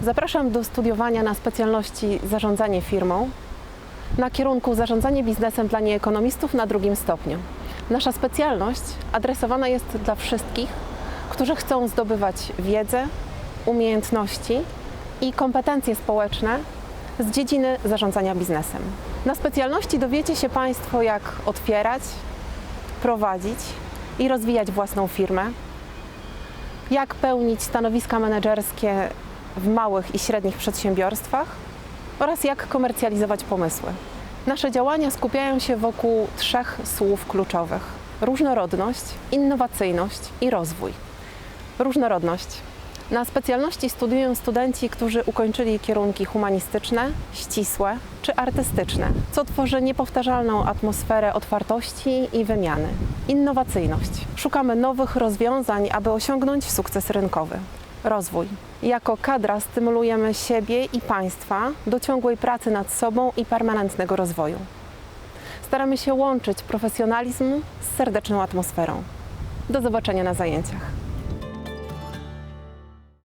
Zapraszam do studiowania na specjalności zarządzanie firmą na kierunku zarządzanie biznesem dla nieekonomistów na drugim stopniu. Nasza specjalność adresowana jest dla wszystkich, którzy chcą zdobywać wiedzę, umiejętności i kompetencje społeczne z dziedziny zarządzania biznesem. Na specjalności dowiecie się Państwo, jak otwierać, prowadzić i rozwijać własną firmę, jak pełnić stanowiska menedżerskie w małych i średnich przedsiębiorstwach oraz jak komercjalizować pomysły. Nasze działania skupiają się wokół trzech słów kluczowych: różnorodność, innowacyjność i rozwój. Różnorodność. Na specjalności studiują studenci, którzy ukończyli kierunki humanistyczne, ścisłe czy artystyczne, co tworzy niepowtarzalną atmosferę otwartości i wymiany. Innowacyjność. Szukamy nowych rozwiązań, aby osiągnąć sukces rynkowy. Rozwój. Jako kadra stymulujemy siebie i państwa do ciągłej pracy nad sobą i permanentnego rozwoju. Staramy się łączyć profesjonalizm z serdeczną atmosferą. Do zobaczenia na zajęciach.